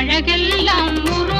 அழகெல்லாம் உரு